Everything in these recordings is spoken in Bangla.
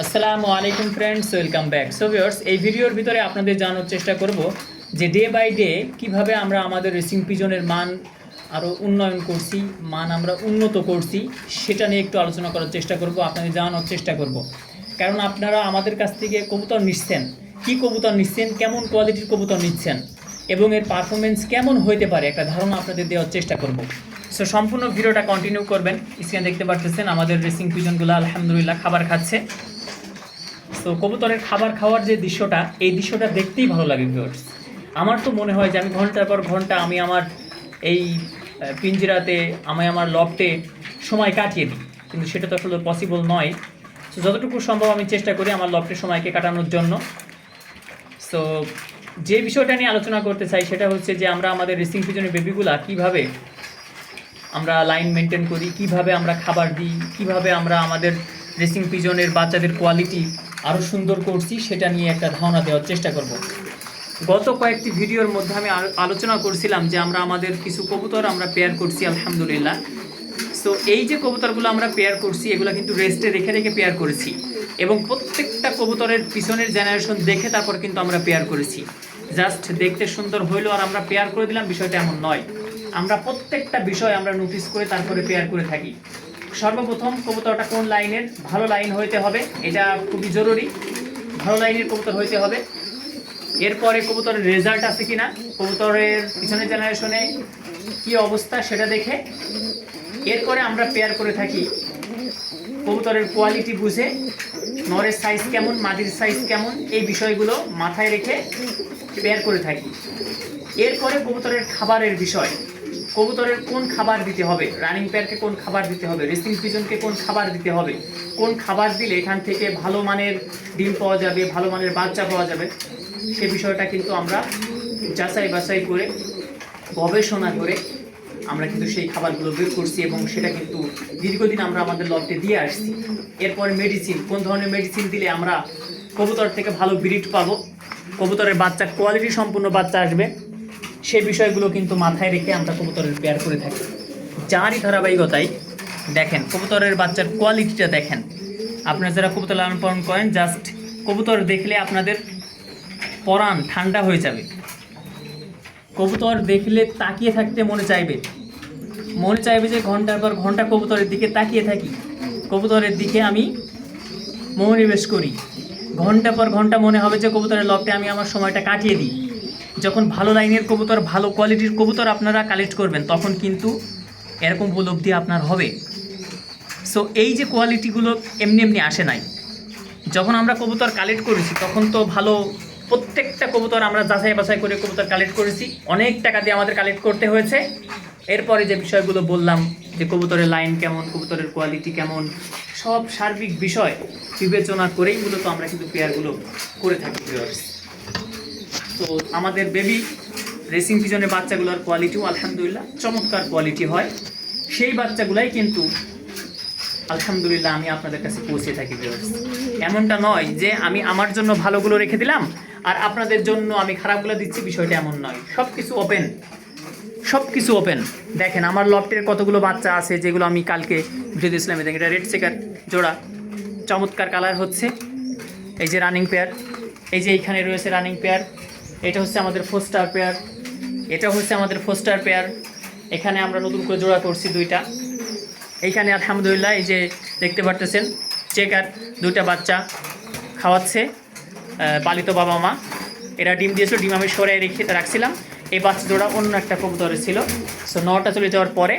আসসালামু আলাইকুম friends welcome back so viewers এই ভিডিওর ভিতরে আপনাদের জানার চেষ্টা করব যে ডে বাই ডে কীভাবে আমরা আমাদের রেসিং পিজনের মান আরও উন্নয়ন করছি, মান আমরা উন্নত করছি, সেটা নিয়ে একটু আলোচনা করার চেষ্টা করব, আপনাদের জানানোর চেষ্টা করব। কারণ আপনারা আমাদের কাছ থেকে কবুতর নিচ্ছেন। কি কবুতর নিচ্ছেন? কেমন কোয়ালিটির কবুতর নিচ্ছেন? এবং এর পারফরমেন্স কেমন হইতে পারে? একটা ধারণা আপনাদের দেওয়ার চেষ্টা করব। সো সম্পূর্ণ ভিডিওটা কন্টিনিউ করবেন। স্ক্রিনে দেখতে পারতেছেন, আমাদের রেসিং পিজনগুলো আলহামদুলিল্লাহ খাবার খাচ্ছে। তো কবুতরের খাবার খাওয়ার যে দৃশ্যটা, এই দৃশ্যটা দেখতেই ভালো লাগে ভিউয়ার্স আমার তো মনে হয় যে আমি ঘণ্টার পর ঘণ্টা আমি আমার এই পিঞ্জিরাতে, আমি আমার লফটে সময় কাটিয়ে দিই। কিন্তু সেটা তো আসলে পসিবল নয়। তো যতটুকু সম্ভব আমি চেষ্টা করি আমার লফটে সময়কে কাটানোর জন্য। সো যে বিষয়টা নিয়ে আলোচনা করতে চাই সেটা হচ্ছে যে আমরা আমাদের রেসিং পিজনের বেবিগুলা কীভাবে আমরা লাইন মেনটেন করি, কীভাবে আমরা খাবার দিই, কীভাবে আমরা আমাদের রেসিং পিজনের বাচ্চাদের কোয়ালিটি আরও সুন্দর করছি, সেটা নিয়ে একটা ধারণা দেওয়ার চেষ্টা করব। গত কয়েকটি ভিডিওর মধ্যে আমি আলোচনা করছিলাম যে আমরা আমাদের কিছু কবুতর আমরা পেয়ার করছি, আলহামদুলিল্লাহ। সো এই যে কবুতরগুলো আমরা পেয়ার করছি, এগুলো কিন্তু রেস্টে রেখে রেখে পেয়ার করেছি। এবং প্রত্যেকটা কবুতরের পিছনের জেনারেশন দেখে তারপর কিন্তু আমরা পেয়ার করেছি। জাস্ট দেখতে সুন্দর হইল আর আমরা পেয়ার করে দিলাম, বিষয়টা এমন নয়। আমরা প্রত্যেকটা বিষয় আমরা নোটিস করে তারপরে পেয়ার করে থাকি। সর্বপ্রথম কবুতরটা কোন লাইনের? ভালো লাইন হইতে হবে, এটা খুবই জরুরি। ভালো লাইনের কবুতর হইতে হবে। এরপরে কবুতরের রেজাল্ট আছে কিনা, কবুতরের পিছনের জেনারেশনে কি অবস্থা সেটা দেখে। এরপরে আমরা পেয়ার করে থাকি কবুতরের কোয়ালিটি বুঝে, নরের সাইজ কেমন মাটির সাইজ কেমন, এই বিষয়গুলো মাথায় রেখে পেয়ার করে থাকি। এরপরে কবুতরের খাবারের বিষয়। কবুতরের কোন খাবার দিতে হবে? রানিং পেয়ারকে কোন খাবার দিতে হবে? রেসিং পিজনকে কোন খাবার দিতে হবে? কোন খাবার দিলে এখান থেকে ভালো মানের ডিম পাওয়া যাবে, ভালো মানের বাচ্চা পাওয়া যাবে? সে বিষয়টা কিন্তু আমরা যাচাই বাছাই করে, গবেষণা করে আমরা কিন্তু সেই খাবারগুলো বের করছি এবং সেটা কিন্তু দীর্ঘদিন আমরা আমাদের লটে দিয়ে আসছি। এরপরে মেডিসিন কোন ধরনের মেডিসিন দিলে আমরা কবুতর থেকে ভালো ব্রিড পাবো? কবুতরের বাচ্চা কোয়ালিটি সম্পূর্ণ বাচ্চা আসবে। সেই বিষয়গুলো কিন্তু মাথায় রেখে আমরা কবুতরের পেয়ার করে থাকি। যারই ধারাবাহিকতায় দেখেন, কবুতরের বাচ্চার কোয়ালিটিটা দেখেন। আপনারা যারা কবুতর লালন পালন করেন জাস্ট কবুতর দেখলে আপনাদের পরাণ ঠান্ডা হয়ে যাবে। কবুতর দেখলে তাকিয়ে থাকতে মনে চাইবে। মনে চাইবে যে ঘণ্টার পর ঘণ্টা কবুতরের দিকে তাকিয়ে থাকি। কবুতরের দিকে আমি মনোনিবেশ করি। ঘণ্টা পর ঘণ্টা মনে হবে যে কবুতরের লকটে আমি আমার সময়টা কাটিয়ে দিই। যখন ভালো লাইনের কবুতর, ভালো কোয়ালিটির কবুতর আপনারা কালেক্ট করবেন, তখন কিন্তু এরকম উপলব্ধি আপনার হবে। সো এই যে কোয়ালিটিগুলো এমনি এমনি আসে নাই। যখন আমরা কবুতর কালেক্ট করেছি, তখন তো ভালো প্রত্যেকটা কবুতর আমরা যাচাই বাছাই করে কবুতর কালেক্ট করেছি। অনেক টাকা দিয়ে আমাদের কালেক্ট করতে হয়েছে। এরপরে যে বিষয়গুলো বললাম, যে কবুতরের লাইন কেমন, কবুতরের কোয়ালিটি কেমন, সব সার্বিক বিষয় বিবেচনা করেই মূলত আমরা কিন্তু পেয়ারগুলো করে থাকি। তো আমাদের বেবি রেসিং পিজনের বাচ্চাগুলোর কোয়ালিটিও আলহামদুলিল্লাহ চমৎকার কোয়ালিটি হয়। সেই বাচ্চাগুলাই কিন্তু আলহামদুলিল্লাহ আমি আপনাদের কাছে পৌঁছে থাকি এমনটা নয় যে আমি আমার জন্য ভালোগুলো রেখে দিলাম আর আপনাদের জন্য আমি খারাপগুলো দিচ্ছি, বিষয়টা এমন নয়। সব কিছু ওপেন সব কিছু ওপেন দেখেন, আমার লফটের কতগুলো বাচ্চা আছে যেগুলো আমি কালকে ভিডিও দিয়েছিলাম। দেখেন, এটা রেড চেকার জোড়া। চমৎকার কালার হচ্ছে। এই যে রানিং পেয়ার এই যে এইখানে রয়েছে রানিং পেয়ার এটা হচ্ছে আমাদের ফোস্টার পেয়ার এটা হচ্ছে আমাদের ফোস্টার পেয়ার এখানে আমরা নতুন করে জোড়া করছি দুইটা। এইখানে আলহামদুলিল্লাহ এই যে দেখতে পারতেছেন চেকার দুইটা বাচ্চা খাওয়াচ্ছে পালিত বাবা মা। এরা ডিম দিয়েছিল, ডিম আমি সরে রেখে রাখছিলাম। এই বাচ্চা জোড়া অন্য একটা কবুতরে ছিল। সো নটা চলে যাওয়ার পরে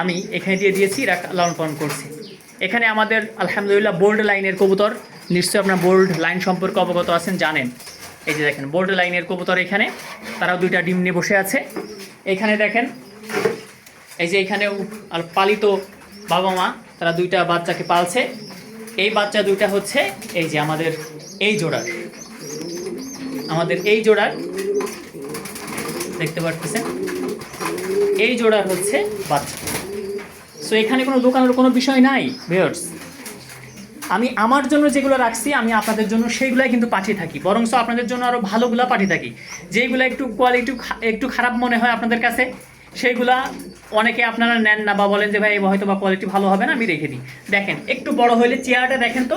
আমি এখানে দিয়ে দিয়েছি, এরা লালন পালন করছি। এখানে আমাদের আলহামদুলিল্লাহ বোল্ড লাইনের কবুতর। নিশ্চয়ই আপনার বোল্ড লাইন সম্পর্কে অবগত আছেন, জানেন। এই যে দেখেন বোল্ড লাইনের কবুতর এখানে, তারাও দুইটা ডিম নিয়ে বসে আছে। এখানে দেখেন, এই যে এখানে আর পালিত বাবা মা, তারা দুইটা বাচ্চাকে পালছে। এই বাচ্চা দুইটা হচ্ছে, এই যে আমাদের এই জোড়ার। আমাদের এই জোড়ার, দেখতে পারতেছেন? এই জোড়ার হচ্ছে বাচ্চা। সো এখানে কোনো দোকানের কোনো বিষয় নাই ভিউয়ার্স আমি আমার জন্য যেগুলো রাখছি, আমি আপনাদের জন্য সেইগুলাই কিন্তু পাঠিয়ে থাকি। বরং আপনাদের জন্য আরও ভালোগুলো পাঠিয়ে থাকি। যেগুলো একটু কোয়ালিটি একটু খারাপ মনে হয় আপনাদের কাছে, সেইগুলা অনেকে আপনারা নেন না বা বলেন যে, ভাই হয়তো বা কোয়ালিটি ভালো হবে না, আমি রেখে দিই। দেখেন, একটু বড় হলে চেয়ারটা দেখেন তো,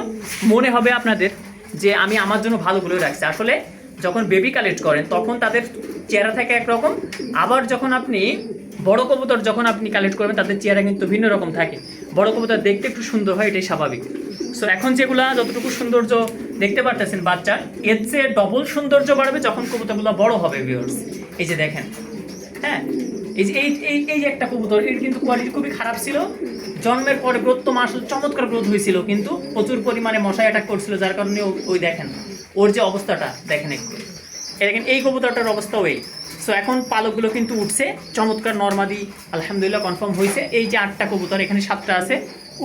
মনে হবে আপনাদের যে, আমি আমার জন্য ভালোগুলো রাখছি। আসলে যখন বেবি কালেক্ট করেন, তখন তাদের চেহারা থাকে একরকম। আবার যখন আপনি বড় কবুতর যখন আপনি কালেক্ট করবেন, তাদের চেহারা কিন্তু ভিন্ন রকম থাকে। বড় কবুতর দেখতে একটু সুন্দর হয়, এটাই স্বাভাবিক। সো এখন যেগুলা যতটুকু সৌন্দর্য দেখতে পারতেছেন বাচ্চার, এর চেয়ে ডবল সৌন্দর্য বাড়বে যখন কবুতরগুলো বড় হবে ভিউয়ার্স এই যে দেখেন হ্যাঁ? এই যে, এই এই যে একটা কবুতর, এর কিন্তু কোয়ালিটি খুবই খারাপ ছিল। জন্মের পরে গ্রোথ তো মাস, চমৎকার গ্রোথ হয়েছিল, কিন্তু প্রচুর পরিমাণে মশাই অ্যাটাক করছিল, যার কারণে ওই দেখেন, ওর যে অবস্থাটা, দেখেন একটু। দেখেন, এই কবুতরটার অবস্থাও এই সো এখন পালকগুলো কিন্তু উঠছে, চমৎকার নর্মাদি আলহামদুলিল্লাহ কনফার্ম হয়েছে। এই যে আটটা কবুতর, এখানে সাতটা আছে।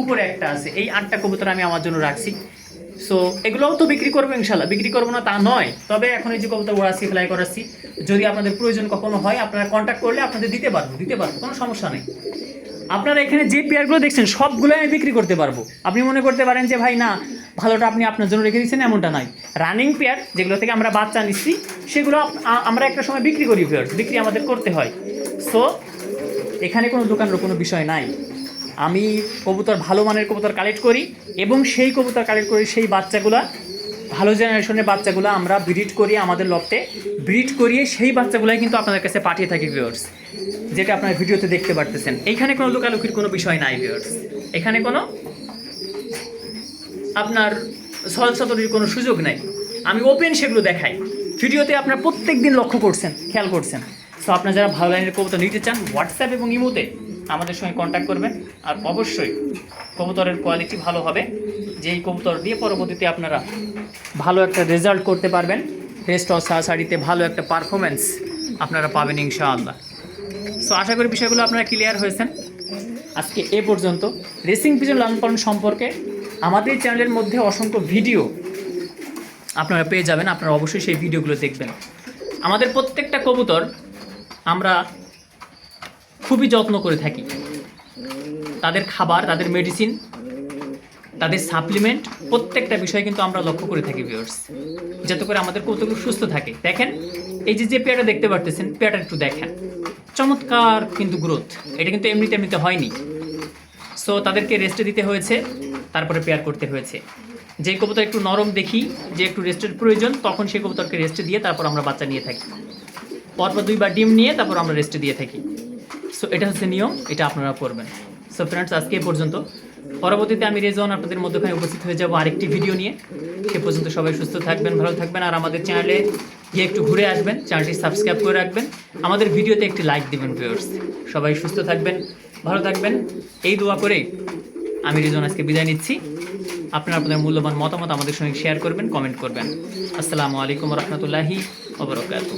উপরে একটা আছে। এই আটটা কবুতর আমি আমার জন্য রাখছি। সো এগুলোও তো বিক্রি করব ইনশাল্লাহ বিক্রি করব না তা নয়। তবে এখন এই যে কবুতর ওড়াচ্ছি ফ্লাই করাচ্ছি। যদি আপনাদের প্রয়োজন কখনো হয়, আপনারা কন্ট্যাক্ট করলে আপনাদের দিতে পারব দিতে পারব, কোনো সমস্যা নেই। আপনারা এখানে যে পেয়ারগুলো দেখছেন সবগুলো আমি বিক্রি করতে পারব। আপনি মনে করতে পারেন যে, ভাই, না, ভালোটা আপনি আপনার জন্য রেখে দিচ্ছেন এমনটা নয়। রানিং পেয়ার যেগুলো থেকে আমরা বাচ্চা নিচ্ছি, সেগুলো আমরা একটা সময় বিক্রি করি পেয়ার বিক্রি আমাদের করতে হয়। সো এখানে কোনো দোকানের কোনো বিষয় নাই। আমি কবুতর ভালো মানের কবুতর কালেক্ট করি এবং সেই কবুতর কালেক্ট করি সেই বাচ্চাগুলা, ভালো জেনারেশনের বাচ্চাগুলো আমরা ব্রিড করি আমাদের লফটে। ব্রিড করিয়ে সেই বাচ্চাগুলাই কিন্তু আপনাদের কাছে পাঠিয়ে থাকি ভিউয়ার্স যেটা আপনার ভিডিওতে দেখতে পারতেছেন। এইখানে কোনো লোকালুকির কোনো বিষয় নাই ভিউয়ার্স এখানে কোনো আপনার সল সতরির কোনো সুযোগ নাই। আমি ওপেন সেগুলো দেখাই। ভিডিওতে আপনার প্রত্যেক দিন লক্ষ্য করছেন, খেয়াল করছেন। সো আপনার যারা ভালো লাইনের কবুতর নিতে চান হোয়াটসঅ্যাপ এবং ইমোতে আমাদের সঙ্গে কন্ট্যাক্ট করবেন। আর অবশ্যই কবুতরের কোয়ালিটি ভালো হবে। যেই কবুতর দিয়ে পরবর্তীতে আপনারা ভালো একটা রেজাল্ট করতে পারবেন রেস্ট অফ শাড়িতে ভালো একটা পারফরমেন্স আপনারা পাবেন ইনশাআল্লাহ। সো আশা করি বিষয়গুলো আপনারা ক্লিয়ার হয়েছেন। আজকে এ পর্যন্ত। রেসিং পিজন লালন পালন সম্পর্কে আমাদের চ্যানেলের মধ্যে অসংখ্য ভিডিও আপনারা পেয়ে যাবেন। আপনারা অবশ্যই সেই ভিডিওগুলো দেখবেন। আমাদের প্রত্যেকটা কবুতর আমরা খুবই যত্ন করে থাকি। তাদের খাবার, তাদের মেডিসিন তাদের সাপ্লিমেন্ট প্রত্যেকটা বিষয় কিন্তু আমরা লক্ষ্য করে থাকি ভিউয়ার্স যাতে করে আমাদের কৌতুক সুস্থ থাকে। দেখেন, এই যে যে পেয়ারটা দেখতে পারতেছেন, পেয়ারটা একটু দেখেন। চমৎকার কিন্তু গ্রোথ এটা কিন্তু এমনিতে এমনিতে হয়নি। সো তাদেরকে রেস্টে দিতে হয়েছে, তারপরে পেয়ার করতে হয়েছে। যে কবুতর একটু নরম দেখি, যে একটু রেস্টের প্রয়োজন, তখন সেই কবুতরকে রেস্টে দিয়ে তারপর আমরা বাচ্চা নিয়ে থাকি। পরপর দুইবার ডিম নিয়ে তারপর আমরা রেস্টে দিয়ে থাকি। সো এটা হচ্ছে নিয়ম, এটা আপনারা করবেন। সো ফ্রেন্ডস আজকে এ পর্যন্ত। পরবর্তীতে আমি রেজন আপনাদের মধ্যখানে উপস্থিত হয়ে যাব আরেকটি ভিডিও নিয়ে। সে পর্যন্ত সবাই সুস্থ থাকবেন, ভালো থাকবেন, আর আমাদের চ্যানেলে গিয়ে একটু ঘুরে আসবেন চ্যানেলটি সাবস্ক্রাইব করে রাখবেন। আমাদের ভিডিওতে একটি লাইক দিবেন ভিউয়ার্স সবাই সুস্থ থাকবেন, ভালো থাকবেন। এই দোয়া করেই আমি রিজন আজকে বিদায় নিচ্ছি। আপনারা আপনাদের মূল্যবান মতামত আমাদের সঙ্গে শেয়ার করবেন কমেন্ট করবেন। আসসালামু আলাইকুম রহমতুল্লাহি ওবরকাত